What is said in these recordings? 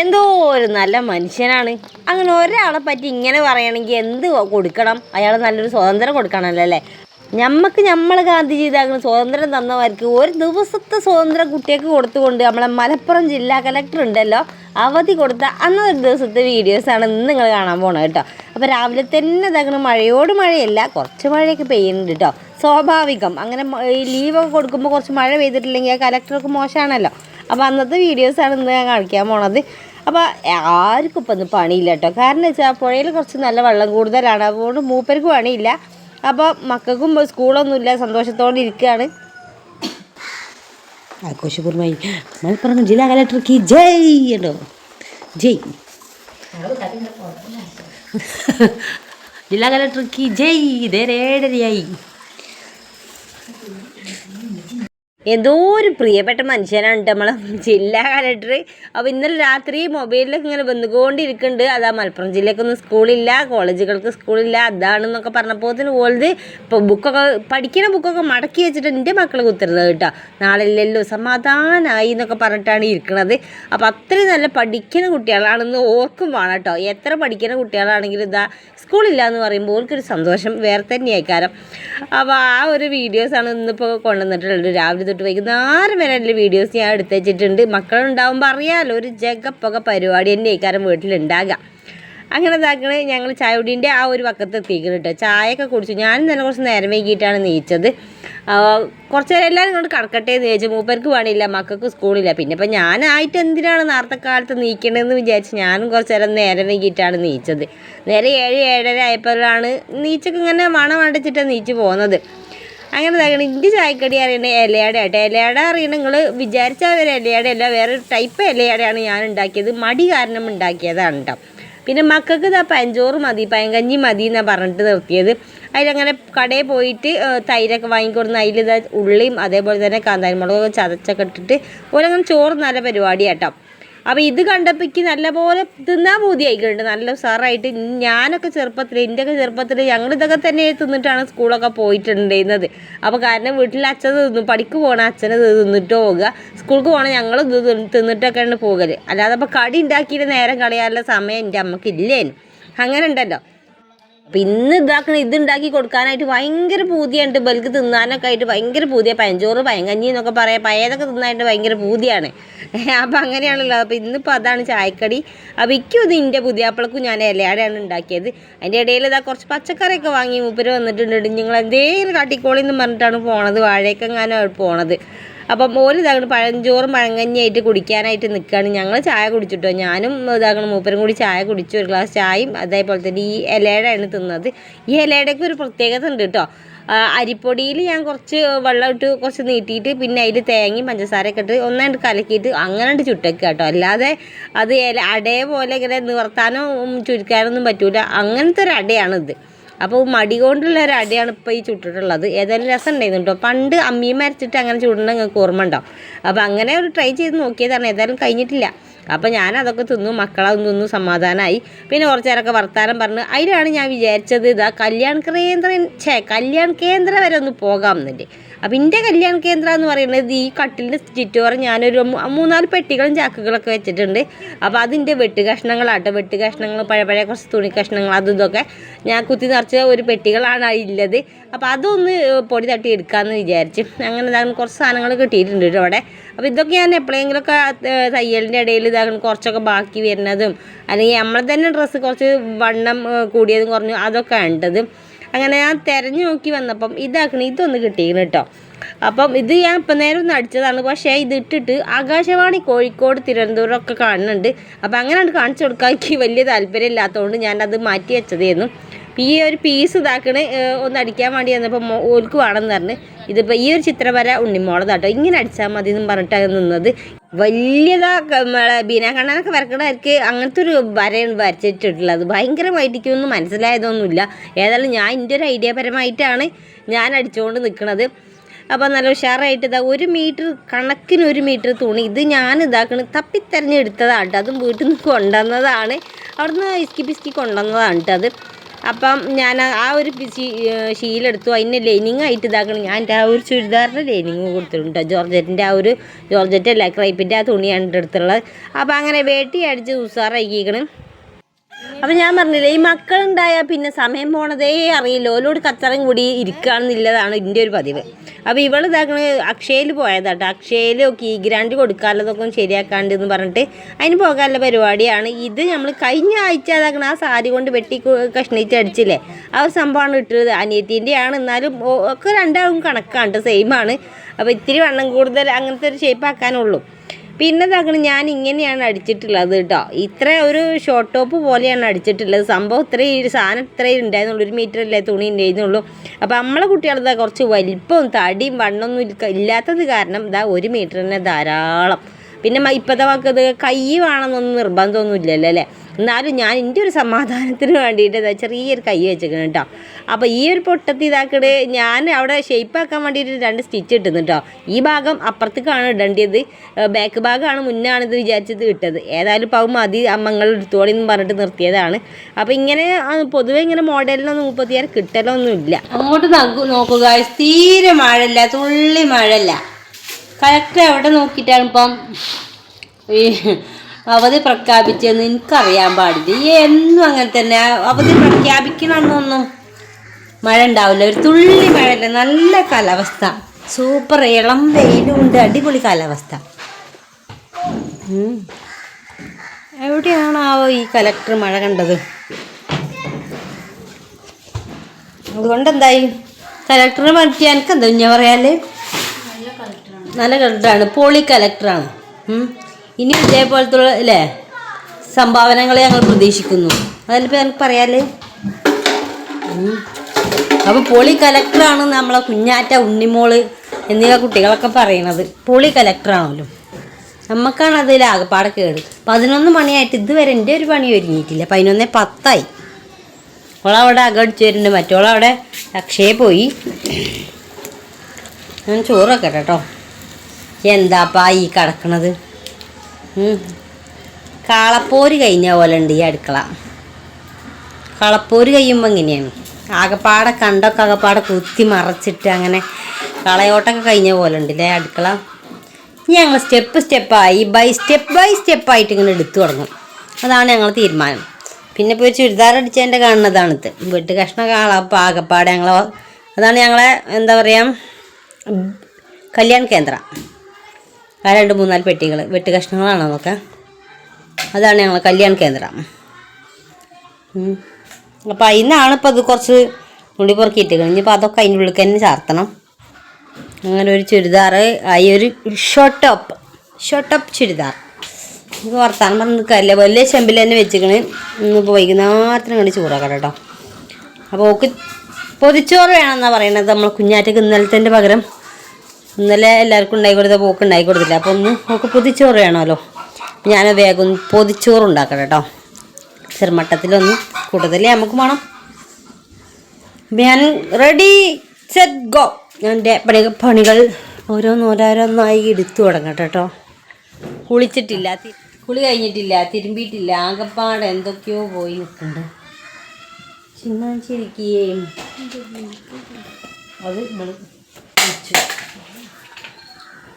എന്തോ ഒരു നല്ല മനുഷ്യനാണ്. അങ്ങനെ ഒരാളെ പറ്റി ഇങ്ങനെ പറയണമെങ്കിൽ എന്ത് കൊടുക്കണം? അയാൾ നല്ലൊരു സ്വാതന്ത്ര്യം കൊടുക്കണമല്ലോ അല്ലേ? ഞമ്മക്ക് നമ്മൾ ഗാന്ധിജി ഇതാകുന്ന സ്വാതന്ത്ര്യം തന്നവർക്ക് ഒരു ദിവസത്തെ സ്വാതന്ത്ര്യം കുട്ടികൾക്ക് കൊടുത്തുകൊണ്ട് നമ്മളെ മലപ്പുറം ജില്ലാ കലക്ടർ ഉണ്ടല്ലോ അവധി കൊടുത്ത അന്നൊരു ദിവസത്തെ വീഡിയോസാണ് ഇന്ന് നിങ്ങൾ കാണാൻ പോണത് കേട്ടോ. അപ്പോൾ രാവിലെ തന്നെ ഇതാക്കുന്ന മഴയോട് മഴയല്ല കുറച്ച് മഴയൊക്കെ പെയ്യുന്നുണ്ട് കേട്ടോ. സ്വാഭാവികം. അങ്ങനെ ഈ ലീവൊക്കെ കൊടുക്കുമ്പോൾ കുറച്ച് മഴ പെയ്തിട്ടില്ലെങ്കിൽ ആ കലക്ടർക്ക് മോശമാണല്ലോ. അപ്പോൾ അന്നത്തെ വീഡിയോസാണ് ഇന്ന് ഞാൻ കാണിക്കാൻ പോണത്. അപ്പോൾ ആർക്കും ഇപ്പം ഒന്നും പണിയില്ല കേട്ടോ കാരണം വെച്ചാൽ പുഴയിൽ കുറച്ച് നല്ല വെള്ളം കൂടുതലാണ്. അതുകൊണ്ട് മൂപ്പർക്ക് പണിയില്ല. അപ്പോൾ മക്കൾക്കും സ്കൂളൊന്നുമില്ല. സന്തോഷത്തോടെ ഇരിക്കുകയാണ് ആഘോഷപൂർവമായി മലപ്പുറം ജില്ലാ കലക്ടർക്ക് ജയ് ഉണ്ടോ ജയ്. ജില്ലാ കലക്ടർക്ക് ജയ്. ഇതേ ഏഴരയായി. എന്തോ ഒരു പ്രിയപ്പെട്ട മനുഷ്യനാണ് കേട്ടോ നമ്മളെ ജില്ലാ കലക്ടർ അപ്പോൾ ഇന്നലെ രാത്രി മൊബൈലിലൊക്കെ ഇങ്ങനെ വന്നുകൊണ്ടിരിക്കുന്നുണ്ട്. അതാ മലപ്പുറം ജില്ലക്കൊന്നും സ്കൂളില്ല കോളേജുകൾക്ക് സ്കൂളില്ല അതാണെന്നൊക്കെ പറഞ്ഞപ്പോൾ തന്നെ ഓൾത് ഇപ്പോൾ ബുക്കൊക്കെ പഠിക്കുന്ന ബുക്കൊക്കെ മടക്കി വെച്ചിട്ട് എന്റെ മക്കൾ കുത്തരുന്നത് കേട്ടോ. നാളെ ഇല്ലല്ലോ സമാധാനമായി എന്നൊക്കെ പറഞ്ഞിട്ടാണ് ഇരിക്കുന്നത് അപ്പോൾ അത്രയും നല്ല പഠിക്കുന്ന കുട്ടികളാണെന്ന് ഓർക്കും വേണം കേട്ടോ എത്ര പഠിക്കുന്ന കുട്ടികളാണെങ്കിലും ഇതാ സ്കൂളില്ല എന്ന് പറയുമ്പോൾ ഓർക്കൊരു സന്തോഷം വേറെ തന്നെയായി. കാരണം അപ്പോൾ ആ ഒരു വീഡിയോസാണ് ഇന്നിപ്പോൾ കൊണ്ടുവന്നിട്ടുള്ളത്. രാവിലെ തൊട്ട് വൈകുന്നേരം വരെ എന്റെ വീഡിയോസ് ഞാൻ എടുത്ത് വെച്ചിട്ടുണ്ട്. മക്കളുണ്ടാകുമ്പോൾ അറിയാമല്ലോ ഒരു ജഗപ്പൊക്കെ പരിപാടി എന്റെ ഇക്കാരം വീട്ടിലുണ്ടാകുക അങ്ങനെ ഇതാക്കണ ഞങ്ങൾ ചായ കുടീന്റെ ആ ഒരു പക്കത്ത് എത്തിക്കണം കേട്ടോ. ചായയൊക്കെ കുടിച്ചു. ഞാനും തന്നെ കുറച്ച് നേരം വൈകിട്ടാണ് നീച്ചത്. കുറച്ച് നേരം എല്ലാവരും ഇങ്ങോട്ട് കടക്കട്ടെ എന്ന് ചോദിച്ചു മൂപ്പർക്ക് പണിയില്ല മക്കൾക്ക് സ്കൂളില്ല. പിന്നെ ഇപ്പം ഞാനായിട്ട് എന്തിനാണ് നേരത്തെ കാലത്ത് നീക്കണമെന്ന് വിചാരിച്ച് ഞാനും കുറച്ച് നേരം നേരം വൈകിട്ടാണ് നീച്ചത്. നേരെ ഏഴ് ഏഴര ആയപ്പോഴാണ് നീച്ചൊക്കെ ഇങ്ങനെ മണം അടച്ചിട്ടാണ് നീച്ച് പോകുന്നത് അങ്ങനെ ഇതാക്കണം ഇഞ്ചി ചായക്കടി അറിയണ ഇലയാട ആട്ടെ ഇലയാട അറിയണ നിങ്ങൾ വിചാരിച്ച ഒരു ഇലയാട അല്ല വേറെ ടൈപ്പ് ഇലയാടയാണ് ഞാൻ ഉണ്ടാക്കിയത്. മടി കാരണം ഉണ്ടാക്കിയതാണ് പിന്നെ മക്കൾക്ക് ഇതാ പഞ്ചോറ് മതി പയങ്കഞ്ഞി മതി എന്നാണ് പറഞ്ഞിട്ട് നിർത്തിയത്. അതിലങ്ങനെ കടയിൽ പോയിട്ട് തൈരൊക്കെ വാങ്ങിക്കൊടുന്ന് അതിലിതാ ഉള്ളിയും അതേപോലെ തന്നെ കാന്താരി കാന്താരിമുളകൊക്കെ ചതച്ചൊക്കെ ഇട്ടിട്ട് ഓരങ്ങനെ ചോറ് നല്ല പരിപാടിയാട്ടോ അപ്പോൾ ഇത് കണ്ടപ്പോൾ എനിക്ക് നല്ലപോലെ തിന്നാൻ പൂതിയായിക്കുന്നുണ്ട് നല്ല സാറായിട്ട് ഞാനൊക്കെ ചെറുപ്പത്തിൽ എന്റെയൊക്കെ ചെറുപ്പത്തിൽ ഞങ്ങൾ ഇതൊക്കെ തന്നെ തിന്നിട്ടാണ് സ്കൂളൊക്കെ പോയിട്ടുണ്ടായിരുന്നത്. അപ്പോൾ കാരണം വീട്ടിൽ അച്ഛൻ തിന്നു പഠിക്ക് പോകണ അച്ഛനെ തിന്നിട്ട് പോകുക സ്കൂൾക്ക് പോകണ ഞങ്ങൾ തിന്നിട്ടൊക്കെയാണ് പോകൽ അല്ലാതെ അപ്പോൾ കടി ഉണ്ടാക്കിയിട്ട് നേരം കളയാനുള്ള സമയം എന്റെ അമ്മയ്ക്ക് ഇല്ലേനും. അങ്ങനെ ഉണ്ടല്ലോ. അപ്പം ഇന്ന് ഇതാക്കണ ഇത് ഉണ്ടാക്കി കൊടുക്കാനായിട്ട് ഭയങ്കര പൂതിയുണ്ട് ബൽക്ക് തിന്നാനൊക്കെ ആയിട്ട് ഭയങ്കര പൂതിയാണ് പഞ്ചോറ് പയങ്കഞ്ഞി എന്നൊക്കെ പറയാം. പയതൊക്കെ തിന്നാനായിട്ട് ഭയങ്കര പൂതിയാണ്. അപ്പം അങ്ങനെയാണല്ലോ. അപ്പം ഇന്നിപ്പോൾ അതാണ് ചായക്കടി. അപ്പം ഇക്കും ഇത് എന്റെ പുതിയാപ്പിളക്കും ഞാൻ ഇലയാടെയാണ് ഉണ്ടാക്കിയത് അതിന്റെ ഇടയിൽ ഇതാ കുറച്ച് പച്ചക്കറിയൊക്കെ വാങ്ങി മൂപ്പര് വന്നിട്ടുണ്ട്. നിങ്ങൾ എന്തേലും കാട്ടിക്കോളി എന്ന് പറഞ്ഞിട്ടാണ് പോണത്. വാഴയൊക്കെ ഞാൻ പോണത്. അപ്പം മോര് ഇതാകണം പഴഞ്ചോറും പഴങ്കഞ്ഞിയായിട്ട് കുടിക്കാനായിട്ട് നിൽക്കുകയാണ് ഞങ്ങൾ ചായ കുടിച്ചിട്ടോ. ഞാനും ഇതാകണം മൂപ്പരും കൂടി ചായ കുടിച്ചു ഒരു ഗ്ലാസ് ചായയും അതേപോലെ തന്നെ ഈ ഇലയുടെയാണ് തിന്നത്. ഈ ഇലയുടെയൊക്കെ ഒരു പ്രത്യേകത ഉണ്ട് കേട്ടോ അരിപ്പൊടിയിൽ ഞാൻ കുറച്ച് വെള്ളം ഇട്ട് കുറച്ച് നീട്ടിയിട്ട് പിന്നെ അതിൽ തേങ്ങയും പഞ്ചസാരയൊക്കെ ഇട്ട് ഒന്നായിട്ട് കലക്കിയിട്ട് അങ്ങനെ ചുട്ടൊക്കെ കേട്ടോ അല്ലാതെ അത് ഇല അടയെ പോലെ ഇങ്ങനെ നിവർത്താനോ ചുരുക്കാനോ ചുരുക്കാനൊന്നും പറ്റൂല. അങ്ങനത്തെ ഒരു അടയാണിത് അപ്പോൾ മടി കൊണ്ടുള്ള ഒരു അടിയാണ് ഇപ്പോൾ ഈ ചുട്ടിട്ടുള്ളത്. ഏതായാലും രസം ഉണ്ടായിരുന്നു കേട്ടോ പണ്ട് അമ്മിയും മരച്ചിട്ട് അങ്ങനെ ചുടുന്ന നിങ്ങൾക്ക് ഓർമ്മ ഉണ്ടാവും അപ്പോൾ അങ്ങനെ ഒരു ട്രൈ ചെയ്ത് നോക്കിയതാണ്. ഏതായാലും കഴിഞ്ഞിട്ടില്ല. അപ്പോൾ ഞാൻ അതൊക്കെ തിന്നു. മക്കളൊന്നും തിന്നു. സമാധാനമായി പിന്നെ കുറച്ച് നേരമൊക്കെ വർത്താനം പറഞ്ഞു അതിലാണ് ഞാൻ വിചാരിച്ചത് ഇതാ കല്യാൺ കേന്ദ്രം ഛേ കല്യാൺ കേന്ദ്രം വരെ ഒന്ന് പോകാം എന്നുണ്ട് അപ്പം എന്റെ കല്യാണ കേന്ദ്രം എന്ന് പറയുന്നത് ഈ കട്ടിലിന്റെ ചുറ്റോറം ഞാനൊരു മൂന്നാൽ പെട്ടികളും ചാക്കുകളൊക്കെ വെച്ചിട്ടുണ്ട്. അപ്പോൾ അതിന്റെ വെട്ട് കഷ്ണങ്ങളാട്ടോ. വെട്ട് കഷ്ണങ്ങൾ പഴയ പഴയ കുറച്ച് തുണി കഷ്ണങ്ങൾ അതും ഇതൊക്കെ ഞാൻ കുത്തി നിറച്ച ഒരു പെട്ടികളാണ് ഉള്ളത് അപ്പോൾ അതൊന്ന് പൊടി തട്ടി എടുക്കാമെന്ന് വിചാരിച്ചു. അങ്ങനെ ഇതാണ് കുറച്ച് സാധനങ്ങൾ കിട്ടിയിട്ടുണ്ട് കേട്ടോ അവിടെ. അപ്പോൾ ഇതൊക്കെ ഞാൻ എപ്പോഴെങ്കിലുമൊക്കെ തയ്യലിന്റെ ഇടയിൽ ഇതാകുന്ന കുറച്ചൊക്കെ ബാക്കി വരുന്നതും അല്ലെങ്കിൽ നമ്മളെ തന്നെ ഡ്രസ്സ് കുറച്ച് വണ്ണം കൂടിയതും കുറഞ്ഞു അതൊക്കെ ഉണ്ടത് അങ്ങനെ ഞാൻ തിരഞ്ഞു നോക്കി വന്നപ്പം ഇതാക്കണ ഇതൊന്ന് കിട്ടിയിരുന്നു കേട്ടോ. അപ്പം ഇത് ഞാൻ ഇപ്പം നേരം ഒന്ന് അടിച്ചതാണ്. പക്ഷേ ഇത് ഇട്ടിട്ട് ആകാശവാണി കോഴിക്കോട് തിരുവനന്തപുരം ഒക്കെ കാണുന്നുണ്ട്. അപ്പം അങ്ങനെ കാണിച്ചു കൊടുക്കാൻ എനിക്ക് വലിയ താല്പര്യം ഇല്ലാത്തതുകൊണ്ട് ഞാനത് മാറ്റി വെച്ചതായിരുന്നു ഈ ഒരു പീസ് ഇതാക്കണ് ഒന്ന് അടിക്കാൻ വേണ്ടി വന്നപ്പോൾ ഓൽക്ക് വേണമെന്ന് പറഞ്ഞ്. ഇതിപ്പോൾ ഈ ഒരു ചിത്രം ഉണ്ണിമോളത് ഉണ്ണിമോളതാട്ടോ. ഇങ്ങനെ അടിച്ചാൽ മതി എന്നും പറഞ്ഞിട്ടാണ് നിന്നത്. വലിയതാ നമ്മളെ ബീന കണ്ണനൊക്കെ വരക്കണവർക്ക് അങ്ങനത്തെ ഒരു വരയാണ് വരച്ചിട്ടുള്ളത് ഭയങ്കരമായിട്ടൊന്നും മനസ്സിലായതൊന്നുമില്ല. ഏതായാലും ഞാൻ എന്റെ ഒരു ഐഡിയ പരമായിട്ടാണ് ഞാൻ അടിച്ചുകൊണ്ട് നിൽക്കുന്നത് അപ്പോൾ നല്ല ഉഷാറായിട്ട് ഇതാ ഒരു മീറ്റർ കണക്കിന് ഒരു മീറ്റർ തുണി ഇത് ഞാൻ ഇതാക്കണ. തപ്പിത്തെരഞ്ഞെടുത്തതാണ് കേട്ടോ. അതും വീട്ടിൽ നിന്ന് കൊണ്ടുവന്നതാണ്. അവിടുന്ന് ഇസ്കി പിസ്കി കൊണ്ടുവന്നതാണ് കേട്ടോ അത്. അപ്പം ഞാൻ ആ- ഒരു ഒരു ഷീലെടുത്തു അതിന് ലൈനിങ് ആയിട്ട് ഇതാക്കണം. ഞാൻ എന്റെ ആ ഒരു ചുരിദാറിന്റെ ലൈനിങ് കൊടുത്തിട്ടുണ്ട്. ജോർജറ്റിന്റെ ആ ഒരു ജോർജറ്റ് അല്ല ക്രൈപ്പിന്റെ ആ തുണിയാണ് എന്റെ അടുത്തുള്ളത്. അപ്പോൾ അങ്ങനെ വേട്ടി അടിച്ച് ഉസാറാക്കിക്കണം അപ്പം ഞാൻ പറഞ്ഞില്ലേ ഈ മക്കളുണ്ടായാൽ പിന്നെ സമയം പോണതേ അറിയില്ല. ഓലോട് കച്ചറം കൂടി ഇരിക്കുകയാണെന്നുള്ളതാണ് എന്റെ ഒരു പതിവ്. അപ്പോൾ ഇവൾ ഇതാക്കണ അക്ഷയയിൽ പോയതാട്ടോ. അക്ഷയയിൽ കീ ഗ്രാൻഡ് കൊടുക്കാനുള്ളതൊക്കെ ശരിയാക്കാണ്ട് എന്ന് പറഞ്ഞിട്ട് അതിന് പോകാനുള്ള പരിപാടിയാണ്. ഇത് നമ്മൾ കഴിഞ്ഞ ആഴ്ച ഇതാക്കണ ആ സാരി കൊണ്ട് വെട്ടി കഷ്ണിച്ച് അടിച്ചില്ലേ? ആ ഒരു സംഭവമാണ് ഇട്ടത് അനിയത്തിന്റെയാണ് എന്നാലും ഒക്കെ രണ്ടാളും കണക്കാണ്. സെയിം ആണ്. അപ്പോൾ ഇത്തിരി വണ്ണം കൂടുതൽ അങ്ങനത്തെ ഒരു ഷേപ്പ് ആക്കാനുള്ളൂ. പിന്നെ ഇതാക്കണം ഞാൻ ഇങ്ങനെയാണ് അടിച്ചിട്ടുള്ളത് കേട്ടോ ഇത്ര ഒരു ഷോർട്ട് ടോപ്പ് പോലെയാണ് അടിച്ചിട്ടുള്ളത്. സംഭവം ഇത്രയും ഈ സാധനം ഇത്രയും ഉണ്ടായിരുന്നുള്ളൂ. ഒരു മീറ്റർ അല്ലേ തുണി ഉണ്ടായിരുന്നുള്ളൂ. അപ്പോൾ നമ്മളെ കുട്ടികളതാ കുറച്ച് വലിപ്പവും തടിയും വണ്ണൊന്നും ഇല്ല- ഇല്ലാത്തത് കാരണം ഇതാ ഒരു മീറ്റർ തന്നെ ധാരാളം. പിന്നെ ഇപ്പോഴത്തെ വാക്കത് കൈ വേണമെന്നൊന്നും നിർബന്ധമൊന്നുമില്ലല്ലോ അല്ലേ? എന്നാലും ഞാൻ എന്റെ ഒരു സമാധാനത്തിന് വേണ്ടിയിട്ട് ചെറിയൊരു കൈ വെച്ചേക്കണം കേട്ടോ അപ്പോൾ ഈ ഒരു പൊട്ടത്തി ഇതാക്കട് ഞാൻ അവിടെ ഷേപ്പ് ആക്കാൻ വേണ്ടിയിട്ട് രണ്ട് സ്റ്റിച്ച് ഇട്ടുന്നു കേട്ടോ ഈ ഭാഗം അപ്പുറത്തേക്കാണ് ഇടേണ്ടത്. ബാക്ക് ഭാഗമാണ് മുന്നാണ് ഇത് വിചാരിച്ചത് ഇട്ടത്. ഏതായാലും ഇപ്പോൾ മതി. അമ്മങ്ങൾ എടുത്തോളി എന്ന് പറഞ്ഞിട്ട് നിർത്തിയതാണ്. അപ്പോൾ ഇങ്ങനെ പൊതുവെ ഇങ്ങനെ മോഡലിനൊന്നും മുപ്പത്തിയാറ് കിട്ടലൊന്നുമില്ല. അങ്ങോട്ട് നോക്കുക തീരെ മഴയില്ല. തുള്ളി മഴയില്ല. കറക്റ്റ് എവിടെ നോക്കിയിട്ടാണ് ഇപ്പം? ഈ അവധി പ്രഖ്യാപിച്ചതെന്ന് എനിക്കറിയാൻ പാടില്ല. എന്നും അങ്ങനെ തന്നെ. അവധി പ്രഖ്യാപിക്കണമെന്നൊന്നും മഴ ഉണ്ടാവില്ല ഒരു തുള്ളി മഴയില്ല? നല്ല കാലാവസ്ഥ. സൂപ്പർ ഇളം വെയിലും ഉണ്ട് അടിപൊളി കാലാവസ്ഥ. എവിടെയാണാവോ ഈ കലക്ടർ മഴ കണ്ടത്? അതുകൊണ്ട് എന്തായി കലക്ടറിനെ പറ്റി എനിക്ക് എന്താ ഞാൻ പറയാൽ? നല്ല കലക്ടറാണ്. പോളി കലക്ടറാണ്. ഇനി ഇതേപോലത്തുള്ള അല്ലേ സംഭാവനകളെ ഞങ്ങൾ പ്രതീക്ഷിക്കുന്നു. അതിലിപ്പോൾ എനിക്ക് പറയാൽ. അപ്പോൾ പോളി കലക്ടറാണ് നമ്മളെ കുഞ്ഞാറ്റ ഉണ്ണിമോൾ എന്നിവ കുട്ടികളൊക്കെ പറയണത് പോളി കലക്ടറാണല്ലോ നമുക്കാണ് അതിൽ ആകെപ്പാടെ കേട്. പതിനൊന്ന് മണിയായിട്ട് ഇതുവരെ എന്റെ ഒരു പണി ഒരുങ്ങിയിട്ടില്ല. പതിനൊന്നേ പത്തായി. ഓളവിടെ അകടിച്ചു വരുന്നുണ്ട്. മറ്റോളവിടെ അക്ഷയ പോയി. ഞാൻ ചോറൊക്കെ കേട്ടോ. എന്താപ്പാ ഈ കിടക്കണത്. കാളപ്പോര് കഴിഞ്ഞ പോലെ ഉണ്ട് ഈ അടുക്കള. കളപ്പോര് കഴിയുമ്പോൾ ഇങ്ങനെയാണ് ആകപ്പാടെ കണ്ടൊക്കെ ആകപ്പാടെ കുത്തി മറച്ചിട്ട് അങ്ങനെ കളയോട്ടൊക്കെ കഴിഞ്ഞ പോലെ ഉണ്ട് ഉണ്ടല്ലേ അടുക്കള. ഞങ്ങൾ സ്റ്റെപ്പ് സ്റ്റെപ്പായി ബൈ സ്റ്റെപ്പ് ബൈ സ്റ്റെപ്പായിട്ട് ഇങ്ങനെ എടുത്തു തുടങ്ങും. അതാണ് ഞങ്ങൾ തീരുമാനം. പിന്നെ ഇപ്പോൾ ചുരിദാർ അടിച്ചതിന്റെ കാണുന്നതാണ് ഇത് കഷ്ണം കാളപ്പം ആകപ്പാടെ ഞങ്ങൾ അതാണ് ഞങ്ങളെ എന്താ പറയുക കല്യാൺ കേന്ദ്ര. ആ രണ്ട് മൂന്നാൽ പെട്ടികൾ വെട്ട് കഷ്ണങ്ങളാണോ നോക്കാം അതാണ് ഞങ്ങൾ കല്യാൺ കേന്ദ്രം. അപ്പം അതിനാണ് ഇപ്പോൾ അത് കുറച്ച് മുടി പൊറുക്കിയിട്ട് കഴിഞ്ഞപ്പോൾ അതൊക്കെ അതിന്റെ ഉള്ളിൽ തന്നെ ചാർത്തണം. അങ്ങനെ ഒരു ചുരിദാർ ആയി ഒരു short top short top churidar. ഇത് വർത്താനം പറഞ്ഞ് നിൽക്കാറില്ല വലിയ ചെമ്പിൽ തന്നെ വെച്ചിക്കണ് ഇന്നിപ്പോൾ വൈകുന്നേരത്തിന് കണ്ട് ചൂടാക്കാം കേട്ടോ അപ്പോൾ ഓക്ക് പൊതിച്ചോറ് വേണമെന്നാണ് പറയണത് നമ്മൾ കുഞ്ഞാറ്റക്ക് ഇന്നലത്തെ പകരം. ഇന്നലെ എല്ലാവർക്കും ഉണ്ടായി കൊടുത്ത പോക്ക് ഉണ്ടായി കൊടുത്തില്ല. അപ്പോൾ ഒന്ന് നമുക്ക് പൊതിച്ചോറ് വേണമല്ലോ. ഞാൻ വേഗം പൊതിച്ചോറ് ഉണ്ടാക്കണം കേട്ടോ ചെറുമട്ടത്തിലൊന്ന് കൂടുതലേ നമുക്ക് വേണം. ഞാൻ റെഡി സെറ്റ് ഗോ എന്റെ പണി പണികൾ ഓരോന്ന് ഓരോരോന്നായി എടുത്തു തുടങ്ങട്ടെ കേട്ടോ. കുളിച്ചിട്ടില്ല കുളി കഴിഞ്ഞിട്ടില്ല തിരുമ്പിയിട്ടില്ല ആകെപ്പാട് എന്തൊക്കെയോ പോയി നിൽക്കുന്നുണ്ട്. ചിന്നാച്ചിരിക്കുകയും അത്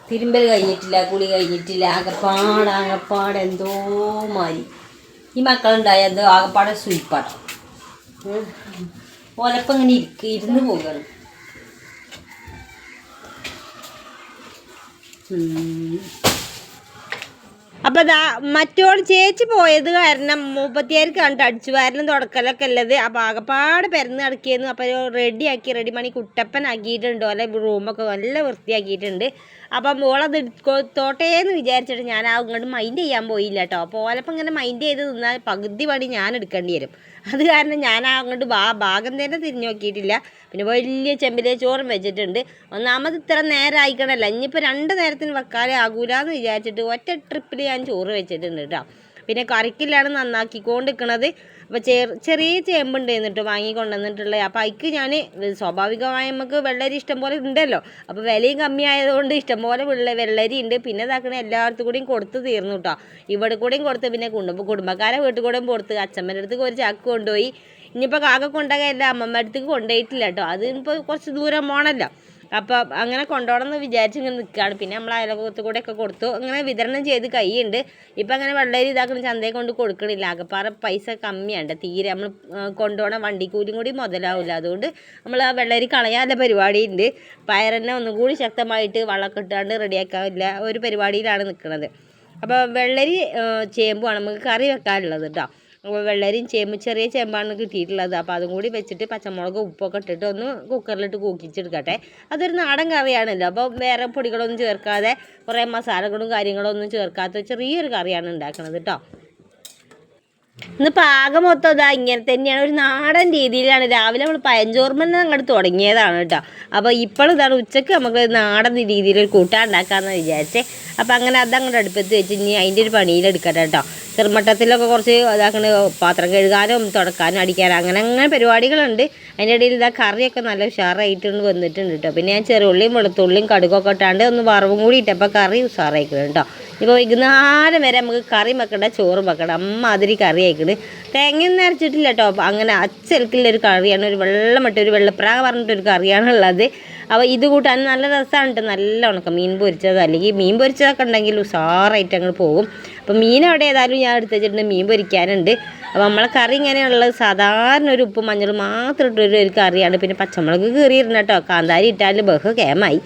തിരുമ്പൽ കഴിഞ്ഞിട്ടില്ല കുളി കഴിഞ്ഞിട്ടില്ല ആകപ്പാട് ആകപ്പാട് എന്തോ മാറി. ഈ മക്കളുണ്ടായത് ആകപ്പാടെ സ്വീപ്പാട്ടോ ഓലപ്പം ഇങ്ങനെ ഇരിക്ക ഇരുന്ന് പോവുകയാണ് അപ്പൊ ദാ മറ്റോൾ ചേച്ചി പോയത് കാരണം മുപ്പത്തിയാർക്ക് കണ്ട് അടിച്ചു വാരലും തുടക്കലൊക്കെ ഉള്ളത്. അപ്പൊ ആകപ്പാട് പെരുന്ന് നടക്കിയിരുന്നു അപ്പൊ റെഡിയാക്കി റെഡി മണി കുട്ടപ്പൻ ആക്കിയിട്ടുണ്ട്. അല്ലെ റൂമൊക്കെ നല്ല വൃത്തിയാക്കിയിട്ടുണ്ട്. അപ്പം മോളത് തോട്ടേ എന്ന് വിചാരിച്ചിട്ട് ഞാൻ ആ ഇങ്ങോട്ട് മൈൻഡ് ചെയ്യാൻ പോയില്ല കേട്ടോ അപ്പോൾ ഓലപ്പം ഇങ്ങനെ മൈൻഡ് ചെയ്ത് നിന്നാൽ പകുതി പണി ഞാൻ എടുക്കേണ്ടി വരും. അത് കാരണം ഞാൻ ആ അങ്ങോട്ട് ആ ഭാഗം തന്നെ തിരിഞ്ഞു നോക്കിയിട്ടില്ല. പിന്നെ വലിയ ചെമ്പിലെ ചോറും വെച്ചിട്ടുണ്ട്. ഒന്നാമത് ഇത്ര നേരം ആയിക്കണല്ലോ. ഇനിയിപ്പോൾ രണ്ട് നേരത്തിന് വെക്കാതെ ആകൂല എന്ന് വിചാരിച്ചിട്ട് ഒറ്റ ട്രിപ്പിൽ ഞാൻ ചോറ് വെച്ചിട്ടുണ്ട് കേട്ടോ പിന്നെ കറിക്കില്ലാണ് നന്നാക്കിക്കൊണ്ട് നിൽക്കണത് അപ്പോൾ ചെറിയ ചേമ്പുണ്ട് എന്നിട്ട് വാങ്ങി കൊണ്ടുവന്നിട്ടുള്ളത് അപ്പോൾ അതിക്ക് ഞാൻ സ്വാഭാവികമായി നമുക്ക് വെള്ളരി ഇഷ്ടം പോലെ ഉണ്ടല്ലോ. അപ്പോൾ വിലയും കമ്മിയായതുകൊണ്ട് ഇഷ്ടംപോലെ വെള്ള വെള്ളരി ഉണ്ട് പിന്നെ ഇതാക്കണ എല്ലായിടത്തും കൂടിയും കൊടുത്ത് തീർന്നു കേട്ടോ ഇവിടെ കൂടെയും കൊടുത്ത് പിന്നെ കുടുംബ കുടുംബക്കാരെ വീട്ടിൽ കൂടെയും കൊടുത്ത് അച്ഛമ്മേന്റെ അടുത്ത് ഒരു ചാക്ക് കൊണ്ടുപോയി. ഇനിയിപ്പോൾ കാക്ക കൊണ്ടുപോകാൻ അമ്മമ്മ അടുത്തേക്ക് കൊണ്ടുപോയിട്ടില്ല കേട്ടോ അത് ഇപ്പോൾ കുറച്ച് ദൂരം പോകണമല്ലോ അപ്പോൾ അങ്ങനെ കൊണ്ടുപോകണം എന്ന് വിചാരിച്ച് ഇങ്ങനെ നിൽക്കുകയാണ് പിന്നെ നമ്മൾ അയൽവക്കത്ത് കൂടെ ഒക്കെ കൊടുത്തു. അങ്ങനെ വിതരണം ചെയ്ത് കൈയുണ്ട് ഇപ്പം അങ്ങനെ വെള്ളരി ഇതാക്കുന്ന ചന്തയെ കൊണ്ട് കൊടുക്കണില്ല. ആകപ്പാറ പൈസ കമ്മിയാണ് തീരെ നമ്മൾ കൊണ്ടുപോകണ വണ്ടിക്കൂലിയും കൂടി മുതലാവില്ല അതുകൊണ്ട് നമ്മൾ ആ വെള്ളരി കളയാനുള്ള പരിപാടിയുണ്ട്. പയറെന്നെ ഒന്നും കൂടി ശക്തമായിട്ട് വള്ളമൊക്കെ ഇട്ടാണ്ട് റെഡിയാക്കാവില്ല ഒരു പരിപാടിയിലാണ് നിൽക്കുന്നത് അപ്പോൾ വെള്ളരി ചേമ്പുമാണ് നമുക്ക് കറി വെക്കാനുള്ളത് കേട്ടോ വെള്ളരിയും ചേമ്പ് ചെറിയ ചേമ്പാണ് കിട്ടിയിട്ടുള്ളത്. അപ്പോൾ അതും കൂടി വെച്ചിട്ട് പച്ചമുളക് ഉപ്പൊക്കെ ഇട്ടിട്ട് ഒന്ന് കുക്കറിലിട്ട് കൂക്കിച്ചെടുക്കട്ടെ. അതൊരു നാടൻ കറിയാണല്ലോ. അപ്പോൾ വേറെ പൊടികളൊന്നും ചേർക്കാതെ കുറേ മസാലകളും കാര്യങ്ങളും ഒന്നും ചേർക്കാത്ത ചെറിയൊരു കറിയാണ് ഉണ്ടാക്കുന്നത് കേട്ടോ ഇന്ന് പാകം മൊത്തം ഇതാ ഇങ്ങനെ തന്നെയാണ്. ഒരു നാടൻ രീതിയിലാണ്. രാവിലെ നമ്മൾ പയഞ്ചോർമ്മ അങ്ങോട്ട് തുടങ്ങിയതാണ് കേട്ടോ അപ്പോൾ ഇപ്പോൾ ഇതാണ് ഉച്ചയ്ക്ക് നമുക്ക് നാടൻ രീതിയിൽ കൂട്ടാൻ ഉണ്ടാക്കാമെന്ന് വിചാരിച്ചേ. അപ്പോൾ അങ്ങനെ അതങ്ങോട്ട് അടുപ്പത്ത് വെച്ച് ഇനി അതിന്റെ ഒരു പണിയിലെടുക്കട്ടെ കേട്ടോ ചെറുമട്ടത്തിലൊക്കെ കുറച്ച് ഇതാക്കണ. പാത്രം കഴുകാനും തുടക്കാനും അടിക്കാനും അങ്ങനെ അങ്ങനെ പരിപാടികളുണ്ട്. അതിന്റെ ഇടയിൽ ഇതാ കറിയൊക്കെ നല്ല ഉഷാറായിട്ടുണ്ട് വന്നിട്ടുണ്ട് കേട്ടോ പിന്നെ ഞാൻ ചെറുള്ളിയും വെളുത്തുള്ളിയും കടുകൊക്കെ ഇട്ടാണ്ട് ഒന്ന് വറവും കൂടി ഇട്ടപ്പോൾ കറി ഉഷാറായിക്കണം കേട്ടോ ഇപ്പോൾ വൈകുന്നേരം വരെ നമുക്ക് കറി വെക്കണ്ട ചോറ് വെക്കണം അമ്മാതിരി കറി ആയിക്കണ്. തേങ്ങയൊന്നും അരച്ചിട്ടില്ല കേട്ടോ അങ്ങനെ അച്ചൽക്കുള്ളൊരു കറിയാണ് ഒരു വെള്ളമിട്ട് ഒരു വെള്ളപ്രാഗ പറഞ്ഞിട്ടൊരു കറിയാണുള്ളത് അപ്പോൾ ഇത് കൂട്ടാൻ നല്ല രസമാണ് കേട്ടോ നല്ല ഉണക്കം മീൻ പൊരിച്ചത്. അല്ലെങ്കിൽ മീൻ പൊരിച്ചതൊക്കെ ഉണ്ടെങ്കിൽ ഉഷാറായിട്ട് അങ്ങോട്ട് പോകും. അപ്പോൾ മീൻ അവിടെ ഏതായാലും ഞാൻ എടുത്ത് വെച്ചിട്ടുണ്ട്. മീൻ പൊരിക്കാനുണ്ട്. അപ്പോൾ നമ്മളെ കറി ഇങ്ങനെയുള്ള സാധാരണ ഒരു ഉപ്പ് മഞ്ഞൾ മാത്രം ഇട്ടൊരു ഒരു കറിയാണ്. പിന്നെ പച്ചമുളക് കീറിയിരുന്നു കേട്ടോ. കാന്താരി ഇട്ടാൽ ബഹു കേമായി.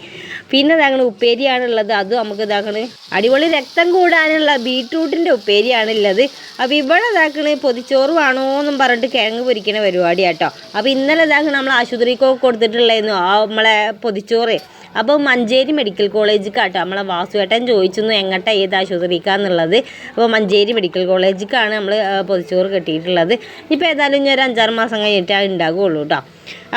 പിന്നെ ഇതാകണ ഉപ്പേരിയാണുള്ളത്. അത് നമുക്ക് ഇതാക്കണ് അടിപൊളി രക്തം കൂടാനുള്ള ബീട്രൂട്ടിന്റെ ഉപ്പേരിയാണുള്ളത് അപ്പോൾ ഇവിടെ ഇതാക്കണ് പൊതിച്ചോറ് വേണോ എന്നും പറഞ്ഞിട്ട് കിഴങ്ങ് പൊരിക്കണ പരിപാടിയാട്ടോ അപ്പോൾ ഇന്നലെ ഇതാക്കണ നമ്മൾ ആശുപത്രിക്കൊക്കെ കൊടുത്തിട്ടുള്ളായിരുന്നു ആ നമ്മളെ പൊതിച്ചോറ്. അപ്പോൾ മഞ്ചേരി മെഡിക്കൽ കോളേജിലേക്കാട്ടോ നമ്മളെ വാസുവേട്ടൻ ചോദിച്ചൊന്നു എങ്ങോട്ടാ ഏത് ആശുപത്രിക്കാന്നുള്ളത് അപ്പോൾ മഞ്ചേരി മെഡിക്കൽ കോളേജിക്കാണ് നമ്മൾ പൊതിച്ചോറ് കിട്ടിയിട്ടുള്ളത്. ഇപ്പോൾ ഏതായാലും ഞാൻ ഒരു അഞ്ചാറ് മാസം കഴിഞ്ഞിട്ടേ ഉണ്ടാകുള്ളൂ കേട്ടോ.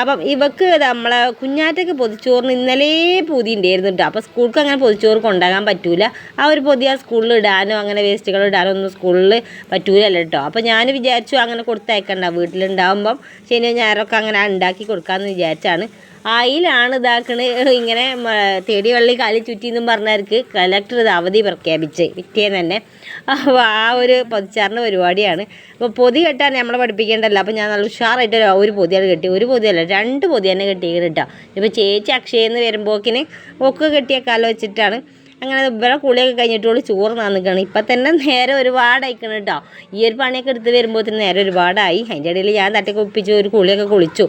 അപ്പം ഇവക്ക് നമ്മളെ കുഞ്ഞാറ്റയ്ക്ക് പൊതിച്ചോറിന് ഇന്നലെ പൊതി ഉണ്ടായിരുന്നു കേട്ടോ. അപ്പോൾ സ്കൂൾക്ക് അങ്ങനെ പൊതിച്ചോറ് കൊണ്ടാകാൻ പറ്റൂല. ആ ഒരു പൊതി ആ സ്കൂളിൽ ഇടാനോ അങ്ങനെ വേസ്റ്റുകൾ ഇടാനോ ഒന്നും സ്കൂളിൽ പറ്റൂലല്ലോ കേട്ടോ. അപ്പോൾ ഞാൻ വിചാരിച്ചു അങ്ങനെ കൊടുത്തയക്കണ്ട. വീട്ടിലുണ്ടാകുമ്പം ശനി ഞായറൊക്കെ അങ്ങനെ ഉണ്ടാക്കി കൊടുക്കാമെന്ന് വിചാരിച്ചാണ്. അതിലാണ് ഇതാക്കണ്. ഇങ്ങനെ തേടി വള്ളി കാലി ചുറ്റി എന്നും പറഞ്ഞവർക്ക് കലക്ടർ ഇത് അവധി പ്രഖ്യാപിച്ച് പിറ്റേന്ന് തന്നെ. അപ്പോൾ ആ ഒരു പൊതിച്ചാറിന്റെ പരിപാടിയാണ്. അപ്പോൾ പൊതി കെട്ടാൻ നമ്മളെ പഠിപ്പിക്കേണ്ടല്ലോ. അപ്പോൾ ഞാൻ നല്ല ഉഷാറായിട്ട് ഒരു പൊതിയാണ് കെട്ടി. ഒരു പൊതിയല്ല രണ്ട് പൊതി തന്നെ കെട്ടി കേട്ടോ ഇപ്പോൾ ചേച്ചി അക്ഷയെന്ന് വരുമ്പോക്കിന് ഒക്കെ കെട്ടിയ കാലം വെച്ചിട്ടാണ്. അങ്ങനെ ഇവിടെ കുളിയൊക്കെ കഴിഞ്ഞിട്ടുള്ള ചോറ് നന്നിക്കണം ഇപ്പം തന്നെ നേരെ ഒരുപാടായിക്കണം കേട്ടോ ഈ ഒരു പണിയൊക്കെ എടുത്ത് വരുമ്പോഴത്തേന് നേരെ ഒരുപാടായി. അതിന്റെ ഇടയിൽ ഞാൻ തട്ടി കുപ്പിച്ച് ഒരു കുളിയൊക്കെ കുളിച്ചു.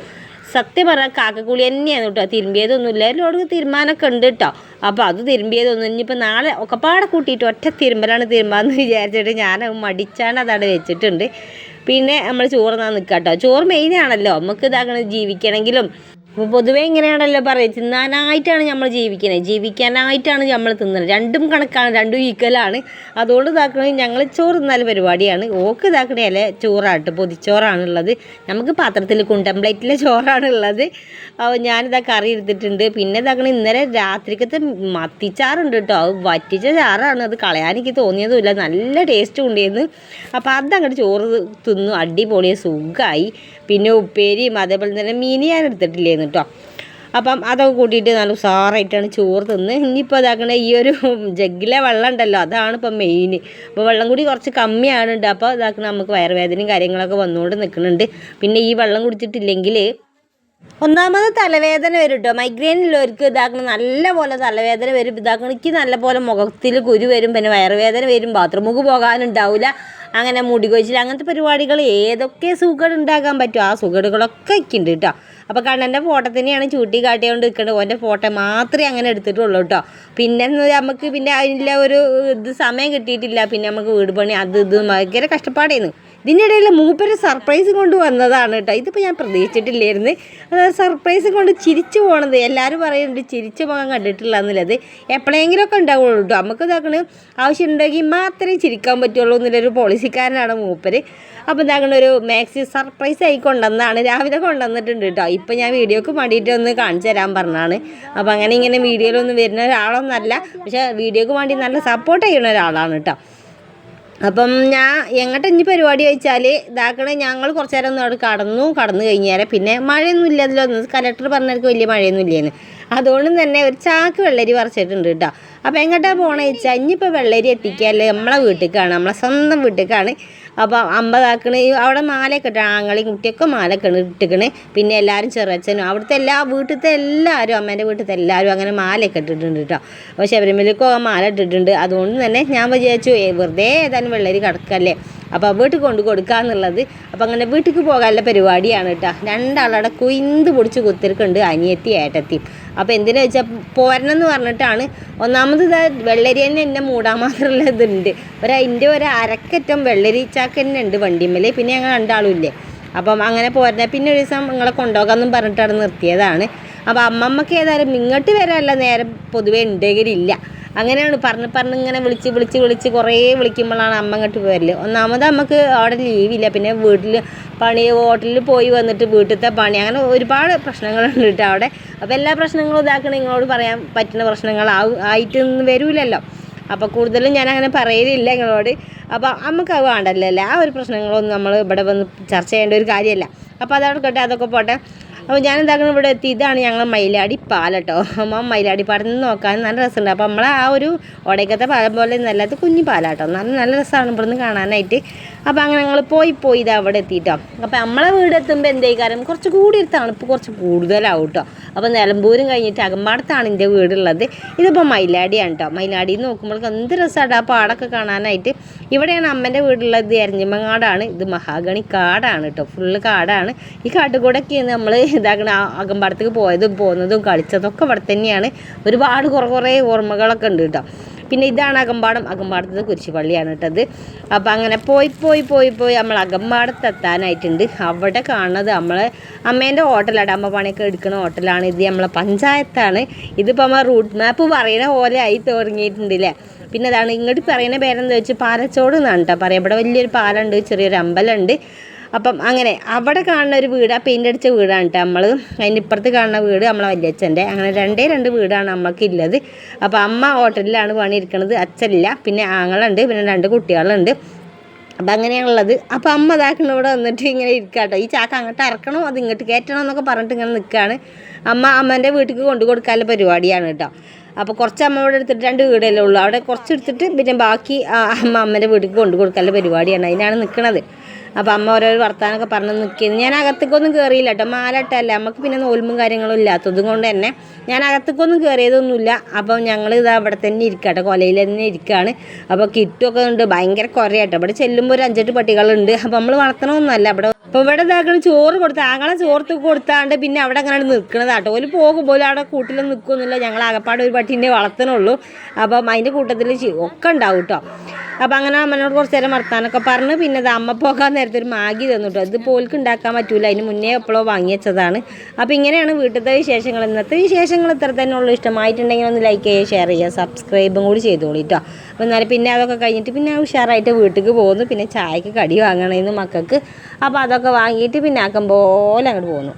സത്യം പറഞ്ഞാൽ കാക്കക്കുളി തന്നെയാണ് കേട്ടോ തിരുമ്പിയതൊന്നുമില്ല. എല്ലാവർക്കും തീരുമാനമൊക്കെ ഉണ്ട് കേട്ടോ അപ്പോൾ അത് തിരുമ്പിയതൊന്നും ഇനിയിപ്പോൾ നാളെ ഒക്കെപ്പാടെ കൂട്ടിയിട്ട് ഒറ്റ തിരുമ്പലാണ് തിരുമ്പാന്ന് വിചാരിച്ചിട്ട് ഞാൻ മടിച്ചാണ് അതവിടെ വെച്ചിട്ടുണ്ട്. പിന്നെ നമ്മൾ ചോറ് നാ നിൽക്കാം കേട്ടോ ചോറ് മെയിനാണല്ലോ നമുക്ക് ഇതാകണം ജീവിക്കണമെങ്കിലും അപ്പോൾ പൊതുവേ ഇങ്ങനെയാണല്ലോ പറയുക. തിന്നാനായിട്ടാണ് നമ്മൾ ജീവിക്കുന്നത് ജീവിക്കാനായിട്ടാണ് നമ്മൾ തിന്നുന്നത് രണ്ടും കണക്കാണ് രണ്ടും ഈക്വലാണ് അതുകൊണ്ട് ഇതാക്കണേ ഞങ്ങൾ ചോറ് തിന്നാൽ പരിപാടിയാണ്. ഓക്ക് ഇതാക്കണേ ചോറാട്ട് പൊതിച്ചോറാണുള്ളത്. നമുക്ക് പാത്രത്തിൽ കുണ്ടംപ്ലേറ്റിലെ ചോറാണുള്ളത്. ഞാനിതാ കറി എടുത്തിട്ടുണ്ട്. പിന്നെ ഇതാക്കണേ ഇന്നലെ രാത്രിക്കത്തെ മത്തിച്ചാറുണ്ട് കേട്ടോ. അത് വറ്റിച്ച ചാറാണ്. അത് കളയാൻ എനിക്ക് തോന്നിയതുമില്ല. നല്ല ടേസ്റ്റ് ഉണ്ടായിരുന്നു. അപ്പോൾ അതങ്ങോട്ട് ചോറ് തിന്നു. അടിപൊളിയ. സുഖമായി പിന്നെ ഉപ്പേരിയും അതേപോലെ തന്നെ മീൻ ഞാൻ കേട്ടോ. അപ്പം അതൊക്കെ കൂട്ടിയിട്ട് നല്ല ഉഷാറായിട്ടാണ് ചോറ് തിന്ന്. ഇനിയിപ്പോൾ ഇതാക്കണ ഈ ഒരു ജഗ്ഗിലെ വെള്ളം ഉണ്ടല്ലോ അതാണ് ഇപ്പം മെയിൻ അപ്പോൾ വെള്ളം കൂടി കുറച്ച് കമ്മിയാണ് ഉണ്ട് അപ്പോൾ ഇതാക്കണ നമുക്ക് വയറുവേദനയും കാര്യങ്ങളൊക്കെ വന്നുകൊണ്ട് നിൽക്കുന്നുണ്ട്. പിന്നെ ഈ വെള്ളം കുടിച്ചിട്ടില്ലെങ്കിൽ ഒന്നാമത് തലവേദന വരും കേട്ടോ. മൈഗ്രെയിൻ ഉള്ളവർക്ക് ഇതാക്കണം നല്ലപോലെ തലവേദന വരും. ഇതാക്കണം എനിക്ക് നല്ലപോലെ മുഖത്തിൽ കുരു വരും. പിന്നെ വയറുവേദന വരും. ബാത്റൂമുക്ക് പോകാനുണ്ടാവില്ല. അങ്ങനെ മുടി കൊഴിച്ചിൽ അങ്ങനത്തെ പരിപാടികൾ ഏതൊക്കെ സുഖം ഉണ്ടാക്കാൻ പറ്റും? ആ സുഖടുകളൊക്കെ ഉണ്ട് കേട്ടോ. അപ്പോൾ കണ്ണന്റെ ഫോട്ടോ തന്നെയാണ് ചൂട്ടി കാട്ടിയോണ്ട് നിൽക്കുന്നത് ഓന്റെ ഫോട്ടോ മാത്രമേ അങ്ങനെ എടുത്തിട്ടുള്ളൂ കേട്ടോ പിന്നെ നമുക്ക് പിന്നെ അതിന്റെ ഒരു ഇത് സമയം കിട്ടിയിട്ടില്ല. പിന്നെ നമുക്ക് വീട് പണി അത് ഇത് ഭയങ്കര കഷ്ടപ്പാടായിരുന്നു ഇതിനിടയിൽ മൂപ്പര് സർപ്രൈസ് കൊണ്ട് വന്നതാണ് കേട്ടോ ഇതിപ്പോൾ ഞാൻ പ്രതീക്ഷിച്ചിട്ടില്ലായിരുന്നു. അതായത് സർപ്രൈസ് കൊണ്ട് ചിരിച്ചു പോകണത് എല്ലാവരും പറയുന്നുണ്ട് ചിരിച്ചു പോകാൻ കണ്ടിട്ടില്ല എന്നുള്ളത്. എപ്പോഴെങ്കിലുമൊക്കെ ഉണ്ടാവുള്ളൂ കേട്ടോ നമുക്ക് ഇതാക്കണ് ആവശ്യമുണ്ടെങ്കിൽ മാത്രമേ ചിരിക്കാൻ പറ്റുള്ളൂ എന്നുള്ളൊരു പോളിസിക്കാരനാണ് മൂപ്പര്. അപ്പോൾ ഇതാക്കണ ഒരു മാക്സി സർപ്രൈസ് ആയി കൊണ്ടുവന്നതാണ്. രാവിലെ കൊണ്ടുവന്നിട്ടുണ്ട് കേട്ടോ ഇപ്പം ഞാൻ വീഡിയോക്ക് വേണ്ടിയിട്ട് ഒന്ന് കാണിച്ചു തരാൻ പറഞ്ഞാണ്. അപ്പോൾ അങ്ങനെ ഇങ്ങനെ വീഡിയോയിലൊന്നും വരുന്ന ഒരാളൊന്നല്ല. പക്ഷേ വീഡിയോക്ക് വേണ്ടി നല്ല സപ്പോർട്ട് ചെയ്യുന്ന ഒരാളാണ് കേട്ടോ അപ്പം ഞാൻ എങ്ങോട്ട് ഇനി പരിപാടി വെച്ചാൽ ഇതാക്കണ ഞങ്ങൾ കുറച്ച് നേരം ഒന്ന് അവിടെ കടന്നു കടന്നു കഴിഞ്ഞാൽ പിന്നെ മഴയൊന്നും ഇല്ല അതിലൊന്നും. കലക്ടർ പറഞ്ഞവർക്ക് വലിയ മഴയൊന്നും ഇല്ലേന്ന്. അതുകൊണ്ട് തന്നെ ഒരു ചാക്ക് വെള്ളരി പറിച്ചിട്ടുണ്ട് കേട്ടോ. അപ്പോൾ എങ്ങോട്ടാണ് പോകണമെന്ന് വെച്ചാൽ ഇനിയിപ്പോൾ വെള്ളരി എത്തിക്കാല്ലേ നമ്മളെ വീട്ടിലേക്കാണ് നമ്മളെ സ്വന്തം വീട്ടിലേക്കാണ് അപ്പോൾ അമ്പതാക്കണ് അവിടെ മാലയൊക്കെ ഇട്ട് ആങ്ങളെയും കുട്ടിയൊക്കെ മാലയൊക്കെ ഇട്ടിക്കണ്. പിന്നെ എല്ലാവരും ചെറുച്ചനും അവിടുത്തെ എല്ലാ വീട്ടിലത്തെ എല്ലാവരും അമ്മേന്റെ വീട്ടിലത്തെ എല്ലാവരും അങ്ങനെ മാലയൊക്കെ ഇട്ടിട്ടുണ്ട് കേട്ടോ. അപ്പോൾ ശബരിമലക്കൊക്കെ മാല ഇട്ടിട്ടുണ്ട്. അതുകൊണ്ട് തന്നെ ഞാൻ വിചാരിച്ചു "ഏ, വെറുതെ ഏതായാലും വെള്ളരി കിടക്കല്ലേ. അപ്പോൾ വീട്ടിൽ കൊണ്ട് കൊടുക്കാന്നുള്ളത് അപ്പോൾ അങ്ങനെ വീട്ടിലേക്ക് പോകാനുള്ള പരിപാടിയാണ് കേട്ടോ. രണ്ടാളവിടെ കുയിന്ത് പൊടിച്ച് കുത്തിരിക്കുന്നുണ്ട് അനിയത്തി ഏട്ടത്തി. അപ്പോൾ എന്തിനാ വെച്ചാൽ പോരണം എന്ന് പറഞ്ഞിട്ടാണ്. ഒന്നാമത് ഇതാ വെള്ളരി തന്നെ എന്നെ മൂടാൻ മാത്രമുള്ള ഇതുണ്ട് ഒരു അതിന്റെ ഒരു അരക്കറ്റം വെള്ളരി ചാക്ക് തന്നെ ഉണ്ട് വണ്ടിമ്മൽ പിന്നെ ഞങ്ങൾ രണ്ടാളും ഇല്ലേ അപ്പം അങ്ങനെ പോരണേ പിന്നെ ഒരു ദിവസം നിങ്ങളെ കൊണ്ടുപോകാമെന്നും പറഞ്ഞിട്ടാണ് നിർത്തിയതാണ്. അപ്പോൾ അമ്മമ്മക്ക് ഏതായാലും ഇങ്ങോട്ട് വരാനുള്ള നേരം പൊതുവേ ഉണ്ടെങ്കിലില്ല. അങ്ങനെയാണ് പറഞ്ഞ് പറഞ്ഞ് ഇങ്ങനെ വിളിച്ച് വിളിച്ച് വിളിച്ച് കുറേ വിളിക്കുമ്പോഴാണ് അമ്മ ഇങ്ങോട്ട് വരൽ ഒന്നാമത് നമുക്ക് അവിടെ ലീവില്ല. പിന്നെ വീട്ടിൽ പണി ഹോട്ടലിൽ പോയി വന്നിട്ട് വീട്ടിലത്തെ പണി അങ്ങനെ ഒരുപാട് പ്രശ്നങ്ങളുണ്ട് കേട്ടോ അവിടെ. അപ്പോൾ എല്ലാ പ്രശ്നങ്ങളും ഇതാക്കണ. നിങ്ങളോട് പറയാൻ പറ്റുന്ന പ്രശ്നങ്ങളാവും ആയിട്ടൊന്നും വരൂലല്ലോ. അപ്പോൾ കൂടുതലും ഞാൻ അങ്ങനെ പറയലില്ല നിങ്ങളോട് അപ്പോൾ നമുക്ക് അത് വേണ്ടല്ലോ? അല്ലേ? ആ ഒരു പ്രശ്നങ്ങളൊന്നും നമ്മൾ ഇവിടെ വന്ന് ചർച്ച ചെയ്യേണ്ട ഒരു കാര്യമല്ല അപ്പോൾ അതവിടെ അതൊക്കെ പോട്ടെ. അപ്പോൾ ഞാൻ എന്താക്കണം ഇവിടെ എത്തി? ഇതാണ് ഞങ്ങൾ മയിലാടി പാലട്ടോ അപ്പോൾ മയിലാടി പാടത്ത് നിന്ന് നോക്കാൻ നല്ല രസമുണ്ട്. അപ്പോൾ നമ്മളെ ആ ഒരു ഒടയ്ക്കത്തെ പാലം പോലെ നല്ലത് കുഞ്ഞു പാലാട്ടോ നല്ല നല്ല രസമാണ് ഇവിടുന്ന് കാണാനായിട്ട്. അപ്പോൾ അങ്ങനെ ഞങ്ങൾ പോയി പോയി ഇത് അവിടെ എത്തിയിട്ടോ അപ്പോൾ നമ്മളെ വീട് എത്തുമ്പോൾ എന്തേക്കാരം കുറച്ച് കൂടി ഒരു തണുപ്പ് കുറച്ച് കൂടുതലാവും കേട്ടോ. അപ്പോൾ നിലമ്പൂരും കഴിഞ്ഞിട്ട് അകമ്പാടത്താണ് എന്റെ വീടുള്ളത്. ഇതിപ്പോൾ മയിലാടിയാണ് കേട്ടോ. മയിലാടി നോക്കുമ്പോൾ എന്ത് രസമാണ് ആ പാടൊക്കെ കാണാനായിട്ട്. ഇവിടെയാണ് അമ്മന്റെ വീടുള്ളത് എരഞ്ഞിമങ്ങാടാണ് ഇത് മഹാഗണി കാടാണ് കേട്ടോ ഫുള്ള് കാടാണ്. ഈ കാട്ടിൽ കൂടെയൊക്കെയാണ് നമ്മൾ ഇതാക്കണ അകമ്പാടത്തേക്ക് പോയതും പോകുന്നതും കളിച്ചതൊക്കെ ഇവിടെ തന്നെയാണ്. ഒരുപാട് കുറേ കുറേ ഓർമ്മകളൊക്കെ ഉണ്ട് കേട്ടോ പിന്നെ ഇതാണ് അകമ്പാടം. അകമ്പാടത്ത് കുരിശുപള്ളിയാണ് കേട്ടത് അപ്പം അങ്ങനെ പോയി പോയി പോയി പോയി നമ്മൾ അകമ്പാടത്ത് എത്താനായിട്ടുണ്ട് അവിടെ കാണുന്നത് നമ്മളെ അമ്മേന്റെ ഹോട്ടലാണ്. അമ്മ പണിയൊക്കെ എടുക്കുന്ന ഹോട്ടലാണ്. ഇത് നമ്മളെ പഞ്ചായത്താണ്. ഇതിപ്പോൾ നമ്മൾ റൂട്ട് മാപ്പ് പറയുന്ന പോലെ ആയി തുടങ്ങിയിട്ടുണ്ട് അല്ലേ പിന്നെ അതാണ് ഇങ്ങോട്ട് പറയുന്ന പേരെന്താ വെച്ചാൽ പാലച്ചോട് എന്നാണ് കേട്ടോ പറയാം. ഇവിടെ വലിയൊരു പാലമുണ്ട് ചെറിയൊരു അമ്പലമുണ്ട്. അപ്പം അങ്ങനെ അവിടെ കാണുന്ന ഒരു വീട് ആ പെയിന്റ് അടിച്ച വീടാണ് കേട്ടോ നമ്മൾ അതിന്റെ ഇപ്പുറത്ത് കാണുന്ന വീട് നമ്മളെ വല്യച്ഛന്റെ. അങ്ങനെ രണ്ടേ രണ്ട് വീടാണ് നമ്മൾക്ക് ഉള്ളത് അപ്പോൾ അമ്മ ഹോട്ടലിലാണ് പണിയിരിക്കുന്നത് അച്ഛനില്ല. പിന്നെ ആങ്ങളുണ്ട് പിന്നെ രണ്ട് കുട്ടികളുണ്ട്. അപ്പം അങ്ങനെയാണുള്ളത് അപ്പം അമ്മ ഇതാക്കുന്ന ഇവിടെ വന്നിട്ട് ഇങ്ങനെ ഇരിക്കാട്ടോ ഈ ചാക്ക അങ്ങോട്ട് ഇറക്കണോ അത് ഇങ്ങോട്ട് കയറ്റണോ? എന്നൊക്കെ പറഞ്ഞിട്ട് ഇങ്ങനെ നിൽക്കുകയാണ് അമ്മ അമ്മേന്റെ വീട്ടിലേക്ക് കൊണ്ടു കൊടുക്കാനുള്ള പരിപാടിയാണ് കേട്ടോ അപ്പോൾ കുറച്ച് അമ്മയുടെ എടുത്തിട്ട് രണ്ട് വീടല്ലേ ഉള്ളൂ. അവിടെ കുറച്ച് എടുത്തിട്ട് പിന്നെ ബാക്കി അമ്മ അമ്മേന്റെ വീട്ടിലേക്ക് കൊണ്ടു കൊടുക്കാനുള്ള പരിപാടിയാണ്. അതിനാണ് നിൽക്കുന്നത് അപ്പോൾ അമ്മ ഓരോരോ വർത്താനൊക്കെ പറഞ്ഞ് നിൽക്കുന്നു ഞാൻ അകത്തേക്കൊന്നും കയറിയില്ല കേട്ടോ. മാലട്ടല്ല നമുക്ക് പിന്നെ നോൽമ്പും കാര്യങ്ങളും ഇല്ലാത്തതും കൊണ്ട് തന്നെ ഞാൻ അകത്തേക്കൊന്നും കയറിയതൊന്നുമില്ല അപ്പോൾ ഞങ്ങൾ ഇതാ അവിടെ തന്നെ ഇരിക്കട്ടെ കൊലയിൽ തന്നെ ഇരിക്കുകയാണ് അപ്പോൾ കിറ്റൊക്കെ ഉണ്ട്. ഭയങ്കര കുറയാട്ടോ അവിടെ ചെല്ലുമ്പോൾ ഒരു അഞ്ചെട്ട് പട്ടികളുണ്ട്. അപ്പോൾ നമ്മൾ വളർത്തണമൊന്നുമല്ല അവിടെ അപ്പോൾ ഇവിടെ ഇതാക്കണ ചോറ് കൊടുത്ത് ആങ്ങളെ ചോർത്ത് കൊടുത്താണ്ട് പിന്നെ അവിടെ അങ്ങനെ നിൽക്കണത് കേട്ടോ. ഒരു പോകുമ്പോൾ അവിടെ കൂട്ടിൽ നിൽക്കുന്നില്ല ഞങ്ങൾ ആകപ്പാട് ഒരു പട്ടീന്റെ വളർത്തണുള്ളൂ. അപ്പം അതിന്റെ കൂട്ടത്തിൽ ഒക്കെ ഉണ്ടാവും കേട്ടോ. അപ്പം അങ്ങനെ അമ്മനോട് കുറച്ച് നേരം വർത്താനൊക്കെ പറഞ്ഞ് പിന്നെ അത് അമ്മ പോകാൻ നേരത്തെ ഒരു മാഗി തന്നു കേട്ടോ. ഇത് പോൽക്ക് ഉണ്ടാക്കാൻ പറ്റൂല. അതിന് മുന്നേ എപ്പോഴോ വാങ്ങി വെച്ചതാണ്. അപ്പോൾ ഇങ്ങനെയാണ് വീട്ടിലത്തെ വിശേഷങ്ങൾ. ഇന്നത്തെ വിശേഷങ്ങൾ ഇത്ര തന്നെ ഉള്ളൂ. ഇഷ്ടമായിട്ടുണ്ടെങ്കിൽ ഒന്ന് ലൈക്ക് ചെയ്യുക ഷെയർ ചെയ്യുക സബ്സ്ക്രൈബും കൂടി ചെയ്തോളൂ കേട്ടോ. അപ്പോൾ എന്നാലും പിന്നെ അതൊക്കെ കഴിഞ്ഞിട്ട് പിന്നെ ഉഷാറായിട്ട് വീട്ടിലേക്ക് പോകുന്നു. പിന്നെ ചായക്ക് കടി വാങ്ങണമെന്ന് മക്കൾക്ക്. അപ്പോൾ അതൊക്കെ വാങ്ങിയിട്ട് പിന്നെ ആക്കം പോലെ അങ്ങോട്ട് പോകുന്നു